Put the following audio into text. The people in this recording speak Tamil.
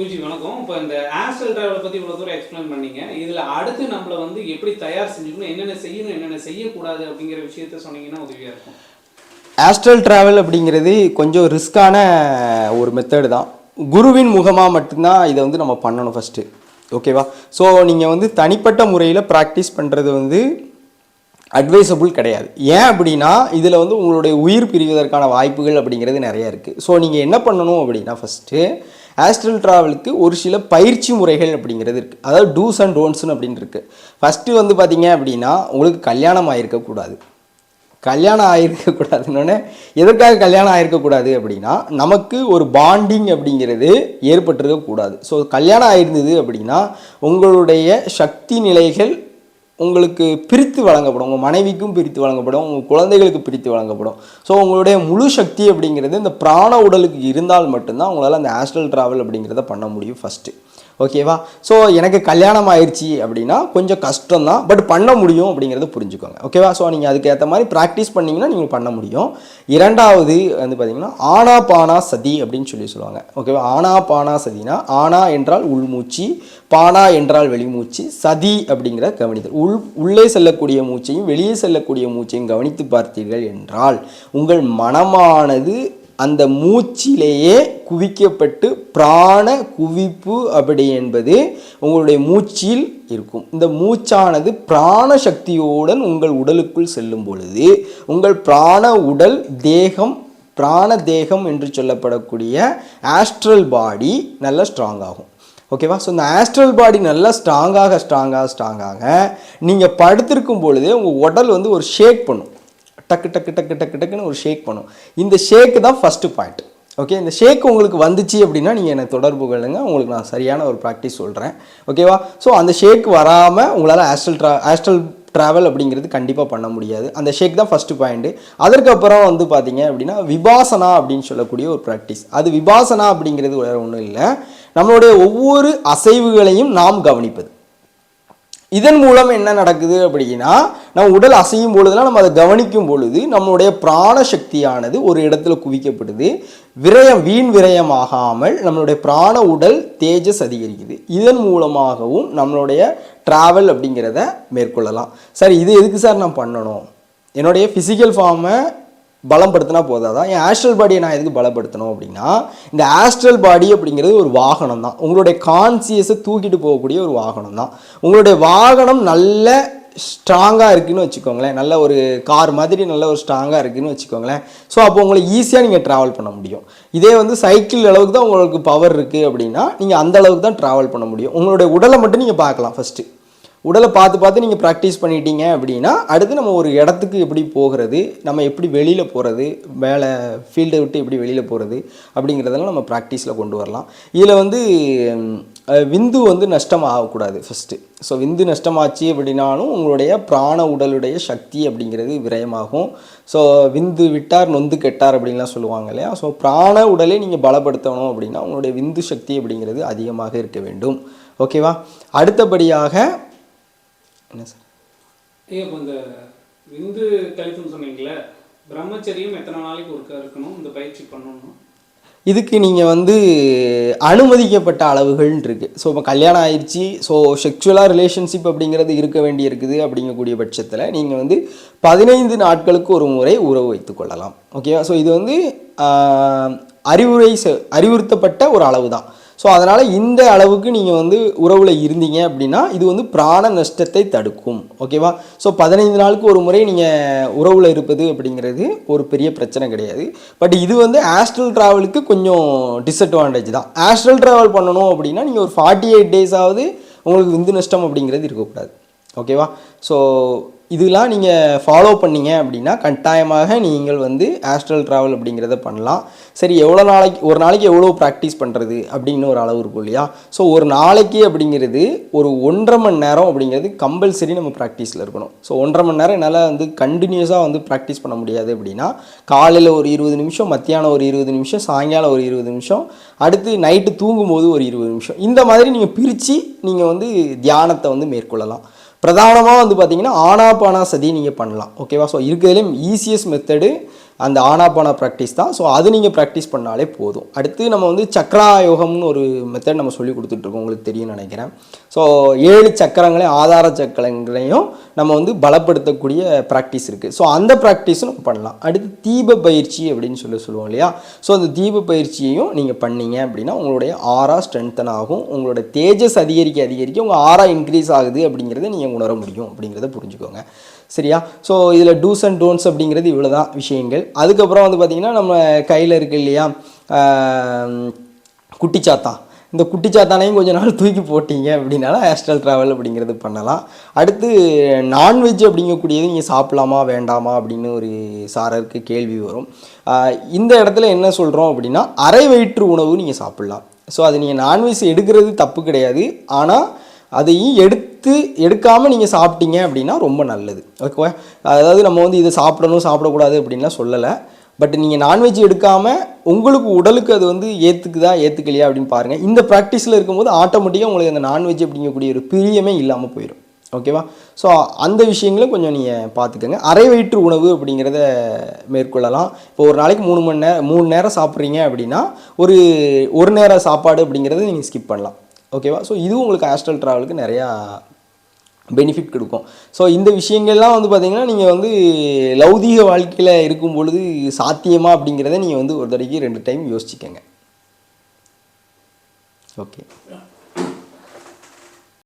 குருஜி வணக்கம். இப்போ இந்த ஆஸ்ட்ரல் டிராவலை பற்றி இவ்வளோ தூரம் எக்ஸ்பிளைன் பண்ணீங்க. இதில் அடுத்து நம்மளை வந்து எப்படி தயார் செஞ்சுக்கணும் என்னென்ன செய்யணும் என்னென்ன செய்யக்கூடாது அப்படிங்கிற விஷயத்த சொன்னீங்கன்னா உதவியாக இருக்கும். ஆஸ்ட்ரல் ட்ராவல் அப்படிங்கிறது கொஞ்சம் ரிஸ்க்கான ஒரு மெத்தடு தான். குருவின் முகமாக மட்டும்தான் இதை வந்து நம்ம பண்ணணும் ஃபஸ்ட்டு ஓகேவா ஸோ நீங்கள் வந்து தனிப்பட்ட முறையில் ப்ராக்டிஸ் பண்ணுறது வந்து அட்வைசபிள் கிடையாது. ஏன் அப்படின்னா இதில் வந்து உங்களுடைய உயிர் பிரிவதற்கான வாய்ப்புகள் அப்படிங்கிறது நிறைய இருக்குது ஸோ நீங்கள் என்ன பண்ணணும் அப்படின்னா ஃபஸ்ட்டு ஆஸ்ட்ரல் ட்ராவலுக்கு ஒரு சில பயிற்சி முறைகள் அப்படிங்கிறது இருக்குது அதாவது டூஸ் அண்ட் டோன்ட்ஸ்னு அப்படின்னு இருக்குது ஃபஸ்ட்டு வந்து பார்த்தீங்க அப்படின்னா உங்களுக்கு கல்யாணம் ஆகிருக்கக்கூடாது கல்யாணம் ஆகிருக்கக்கூடாதுன்னொன்னே எதற்காக கல்யாணம் ஆகிருக்கக்கூடாது அப்படின்னா நமக்கு ஒரு பாண்டிங் அப்படிங்கிறது ஏற்பட்டிருக்கக்கூடாது. ஸோ கல்யாணம் ஆயிருந்தது அப்படின்னா உங்களுடைய சக்தி நிலைகள் உங்களுக்கு பிரித்து வழங்கப்படும். உங்கள் மனைவிக்கும் பிரித்து வழங்கப்படும். உங்கள் குழந்தைகளுக்கு பிரித்து வழங்கப்படும். ஸோ உங்களுடைய முழு சக்தி அப்படிங்கிறது இந்த பிராண உடலுக்கு இருந்தால் மட்டும்தான் உங்களால் அந்த ஆஸ்ட்ரல் ட்ராவல் அப்படிங்கிறத பண்ண முடியும் ஃபஸ்ட்டு ஓகேவா? ஸோ எனக்கு கல்யாணம் ஆயிடுச்சு அப்படின்னா கொஞ்சம் கஷ்டம் தான் பட் பண்ண முடியும் அப்படிங்கிறத புரிஞ்சுக்கோங்க. ஓகேவா? ஸோ நீங்கள் அதுக்கேற்ற மாதிரி ப்ராக்டிஸ் பண்ணிங்கன்னா நீங்கள் பண்ண முடியும். இரண்டாவது வந்து பார்த்திங்கன்னா ஆனா பானா சதி அப்படின்னு சொல்லி சொல்லுவாங்க. ஓகேவா? ஆனா பானா சதினா ஆனா என்றால் உள்மூச்சு பானா என்றால் வெளிமூச்சு சதி அப்படிங்கிற கவனித்தல். உள் உள்ளே செல்லக்கூடிய மூச்சையும் வெளியே செல்லக்கூடிய மூச்சையும் கவனித்து பார்த்தீர்கள் என்றால் உங்கள் மனமானது அந்த மூச்சிலேயே குவிக்கப்பட்டு பிராண குவிப்பு அப்படி என்பது உங்களுடைய மூச்சில் இருக்கும். இந்த மூச்சானது பிராண சக்தியுடன் உங்கள் உடலுக்குள் செல்லும் பொழுது உங்கள் பிராண உடல் தேகம் பிராண தேகம் என்று சொல்லப்படக்கூடிய ஆஸ்ட்ரல் பாடி நல்ல ஸ்ட்ராங் ஆகும். ஓகேவா ஸோ இந்த ஆஸ்ட்ரல் பாடி நல்லா ஸ்ட்ராங்காக ஸ்ட்ராங்காக ஸ்ட்ராங்காக நீங்கள் படுத்திருக்கும் பொழுதே உங்கள் உடல் வந்து ஒரு ஷேக் பண்ணும். டக்கு டக்கு டக்கு டக்கு டக்குன்னு ஒரு ஷேக் பண்ணும். இந்த ஷேக்கு தான் ஃபஸ்ட்டு பாயிண்ட் ஓகே இந்த ஷேக் உங்களுக்கு வந்துச்சு அப்படின்னா நீங்கள் என்னை தொடர்பு கொள்ளுங்க. உங்களுக்கு நான் சரியான ஒரு ப்ராக்டிஸ் சொல்கிறேன் ஓகேவா ஸோ அந்த ஷேக் வராமல் உங்களால் ஆஸ்ட்ரல் ட்ரா ஆஸ்ட்ரல் ட்ராவல் அப்படிங்கிறது கண்டிப்பாக பண்ண முடியாது. அந்த ஷேக் தான் ஃபஸ்ட்டு பாயிண்ட்டு அதற்கப்புறம் வந்து பார்த்தீங்க அப்படின்னா விபாசனா அப்படின்னு சொல்லக்கூடிய ஒரு ப்ராக்டிஸ் அது விபாசனா அப்படிங்கிறது வேறு ஒன்றும் இல்லை. நம்மளுடைய ஒவ்வொரு அசைவுகளையும் நாம் கவனிப்பது. இதன் மூலம் என்ன நடக்குது அப்படின்னா நம்ம உடல் அசையும் பொழுதுலாம் நம்ம அதை கவனிக்கும் பொழுது நம்மளுடைய பிராண சக்தியானது ஒரு இடத்துல குவிக்கப்படுது. விரயம் வீண் விரயமாகாமல் நம்மளுடைய பிராண உடல் தேஜஸ் அதிகரிக்குது. இதன் மூலமாகவும் நம்மளுடைய ட்ராவல் அப்படிங்கிறத மேற்கொள்ளலாம். சார் இது எதுக்கு சார் நான் பண்ணணும்? என்னுடைய ஃபிசிக்கல் ஃபார்மை பலப்படுத்தினா போதாதான் என் ஆஸ்ட்ரல் பாடியை நான் எதுக்கு பலப்படுத்தணும் அப்படின்னா இந்த ஆஸ்ட்ரல் பாடி அப்படிங்கிறது ஒரு வாகனம் தான். உங்களுடைய கான்சியஸை தூக்கிட்டு போகக்கூடிய ஒரு வாகனம் தான். உங்களுடைய வாகனம் நல்ல ஸ்ட்ராங்காக இருக்குதுன்னு வச்சுக்கோங்களேன். நல்ல ஒரு கார் மாதிரி நல்ல ஒரு ஸ்ட்ராங்காக இருக்குதுன்னு வச்சுக்கோங்களேன். ஸோ அப்போ உங்களை ஈஸியாக நீங்கள் ட்ராவல் பண்ண முடியும். இதே வந்து சைக்கிள் அளவுக்கு தான் உங்களுக்கு பவர் இருக்குது அப்படின்னா நீங்கள் அந்த அளவுக்கு தான் ட்ராவல் பண்ண முடியும். உங்களுடைய உடலை மட்டும் நீங்கள் பார்க்கலாம் ஃபஸ்ட்டு உடலை பார்த்து பார்த்து நீங்கள் ப்ராக்டிஸ் பண்ணிட்டீங்க அப்படின்னா அடுத்து நம்ம ஒரு இடத்துக்கு எப்படி போகிறது நம்ம எப்படி வெளியில் போகிறது வேலை ஃபீல்டை விட்டு எப்படி வெளியில் போகிறது அப்படிங்கிறதெல்லாம் நம்ம ப்ராக்டிஸில் கொண்டு வரலாம். இதில் வந்து விந்து வந்து நஷ்டம் ஆகக்கூடாது ஃபஸ்ட்டு ஸோ விந்து நஷ்டமாச்சு அப்படின்னாலும் உங்களுடைய பிராண உடலுடைய சக்தி அப்படிங்கிறது விரயமாகும். ஸோ விந்து விட்டார் நொந்து கெட்டார் அப்படின்லாம் சொல்லுவாங்க இல்லையா? ஸோ பிராண உடலை நீங்கள் பலப்படுத்தணும் அப்படின்னா உங்களுடைய விந்து சக்தி அப்படிங்கிறது அதிகமாக இருக்க வேண்டும். ஓகேவா அடுத்தபடியாக என்ன சார்? ஐயா இப்போ இந்த விந்து கழிப்புன்னு சொன்னீங்களே பிரம்மச்சரியம் எத்தனை நாளைக்கு ஒருக்கா இருக்கணும்? இந்த பயிற்சி பண்ணணும் இதுக்கு நீங்கள் வந்து அனுமதிக்கப்பட்ட அளவுகள்னு இருக்குது ஸோ இப்போ கல்யாணம் ஆயிடுச்சு. ஸோ செக்ஷுவலாக ரிலேஷன்ஷிப் அப்படிங்கிறது இருக்க வேண்டி இருக்குது அப்படிங்கக்கூடிய பட்சத்தில் நீங்கள் வந்து பதினைந்து நாட்களுக்கு ஒரு முறை உறவு வைத்துக் கொள்ளலாம். ஓகேவா ஸோ இது வந்து அறிவுரை அறிவுறுத்தப்பட்ட ஒரு அளவு தான் ஸோ அதனால் இந்த அளவுக்கு நீங்கள் வந்து உறவில் இருந்தீங்க அப்படின்னா இது வந்து பிராண நஷ்டத்தை தடுக்கும். ஓகேவா ஸோ பதினைந்து நாளுக்கு ஒரு முறை நீங்கள் உறவில் இருப்பது அப்படிங்கிறது ஒரு பெரிய பிரச்சனை கிடையாது. பட் இது வந்து ஆஸ்ட்ரல் ட்ராவலுக்கு கொஞ்சம் டிஸ்அட்வான்டேஜ் தான். ஆஸ்ட்ரல் ட்ராவல் பண்ணணும் அப்படின்னா நீங்கள் ஒரு ஃபார்ட்டி எயிட் டேஸாவது உங்களுக்கு விந்து நஷ்டம் அப்படிங்கிறது இருக்கக்கூடாது. ஓகேவா ஸோ இதெல்லாம் நீங்கள் ஃபாலோ பண்ணீங்க அப்படின்னா கட்டாயமாக நீங்கள் வந்து ஆஸ்ட்ரல் ட்ராவல் அப்படிங்கிறத பண்ணலாம். சரி எவ்வளோ நாளைக்கு ஒரு நாளைக்கு எவ்வளோ ப்ராக்டிஸ் பண்ணுறது அப்படின்னு ஒரு அளவு இருக்கும் இல்லையா? ஸோ ஒரு நாளைக்கு அப்படிங்கிறது ஒரு ஒன்றரை மணி நேரம் அப்படிங்கிறது கம்பல்சரி நம்ம ப்ராக்டிஸில் இருக்கணும். ஸோ ஒன்றரை மணி நேரம் என்னால் வந்து கண்டினியூஸாக வந்து ப்ராக்டிஸ் பண்ண முடியாது அப்படின்னா காலையில் ஒரு இருபது நிமிஷம் மத்தியானம் ஒரு இருபது நிமிஷம் சாயங்காலம் ஒரு இருபது நிமிஷம் அடுத்து நைட்டு தூங்கும்போது ஒரு இருபது நிமிஷம். இந்த மாதிரி நீங்கள் பிரித்து நீங்கள் வந்து தியானத்தை வந்து மேற்கொள்ளலாம். பிரதானமாக வந்து பார்த்தீங்கன்னா ஆனாபானா சதி நீங்கள் பண்ணலாம். ஓகேவா ஸோ இருக்கிறதுலேயும் ஈஸியஸ்ட் மெத்தடு அந்த ஆனாபானா ப்ராக்டிஸ் தான். ஸோ அது நீங்கள் ப்ராக்டிஸ் பண்ணாலே போதும். அடுத்து நம்ம வந்து சக்ரா யோகம்னு ஒரு மெத்தட் நம்ம சொல்லி கொடுத்துட்ருக்கோம் உங்களுக்கு தெரியும்னு நினைக்கிறேன். ஸோ ஏழு சக்கரங்களையும் ஆதார சக்கரங்களையும் நம்ம வந்து பலப்படுத்தக்கூடிய ப்ராக்டிஸ் இருக்குது ஸோ அந்த ப்ராக்டிஸும் நம்ம பண்ணலாம். அடுத்து தீப பயிற்சி அப்படின்னு சொல்லி சொல்லுவோம் இல்லையா? ஸோ அந்த தீப பயிற்சியையும் நீங்கள் பண்ணீங்க அப்படின்னா உங்களுடைய ஆறா ஸ்ட்ரென்த்தன் ஆகும். உங்களோட தேஜஸ் அதிகரிக்க அதிகரிக்க உங்கள் ஆறா இன்க்ரீஸ் ஆகுது அப்படிங்கிறத நீங்கள் உணர முடியும் அப்படிங்கிறத புரிஞ்சுக்கோங்க. சரியா? ஸோ இதில் டூஸ் அண்ட் டோன்ஸ் அப்படிங்கிறது இவ்வளோ தான் விஷயங்கள். அதுக்கப்புறம் வந்து பார்த்திங்கன்னா நம்ம கையில் இருக்குது இல்லையா? குட்டிச்சாத்தான். இந்த குட்டிச்சாத்தானையும் கொஞ்ச நாள் தூக்கி போட்டீங்க அப்படின்னாலும் ஆஸ்ட்ரல் ட்ராவல் அப்படிங்கிறது பண்ணலாம். அடுத்து நான்வெஜ் அப்படிங்கக்கூடியது நீங்கள் சாப்பிடலாமா வேண்டாமா அப்படின்னு ஒரு சாரருக்கு கேள்வி வரும். இந்த இடத்துல என்ன சொல்கிறோம் அப்படின்னா அரை வயிற்று உணவு நீங்கள் சாப்பிட்லாம். ஸோ அது நீங்கள் நான்வெஜ் எடுக்கிறது தப்பு கிடையாது. ஆனால் அதையும் எடுத்து எடுக்காமல் நீங்கள் சாப்பிட்டீங்க அப்படின்னா ரொம்ப நல்லது. ஓகேவா அதாவது நம்ம வந்து இதை சாப்பிடணும் சாப்பிடக்கூடாது அப்படின்லாம் சொல்லலை. பட் நீங்கள் நான்வெஜ் எடுக்காமல் உங்களுக்கு உடலுக்கு அது வந்து ஏற்றுக்குதா ஏற்றுக்கலையா அப்படின்னு பாருங்கள் இந்த ப்ராக்டிஸில் இருக்கும்போது ஆட்டோமேட்டிக்காக உங்களுக்கு அந்த நான்வெஜ் அப்படிங்கக்கூடிய ஒரு பிரியமே இல்லாமல் போயிடும் ஓகேவா ஸோ அந்த விஷயங்களும் கொஞ்சம் நீங்கள் பார்த்துக்கோங்க அரை வயிற்று உணவு அப்படிங்கிறத மேற்கொள்ளலாம். இப்போ ஒரு நாளைக்கு மூணு மணி நேரம் மூணு நேரம் சாப்பிட்றீங்க அப்படின்னா ஒரு ஒரு நேரம் சாப்பாடு அப்படிங்கிறத நீங்கள் ஸ்கிப் பண்ணலாம். ஓகேவா ஸோ இதுவும் உங்களுக்கு ஆஸ்ட்ரல் ட்ராவலுக்கு நிறையா பெனிஃபிட் கொடுக்கும். ஸோ இந்த விஷயங்கள்லாம் வந்து பார்த்தீங்கன்னா நீங்கள் வந்து லௌதீக வாழ்க்கையில் இருக்கும் பொழுது சாத்தியமா அப்படிங்கிறத நீங்கள் வந்து ஒரு தடவைக்கு ரெண்டு டைம் யோசிச்சுக்கோங்க. ஓகே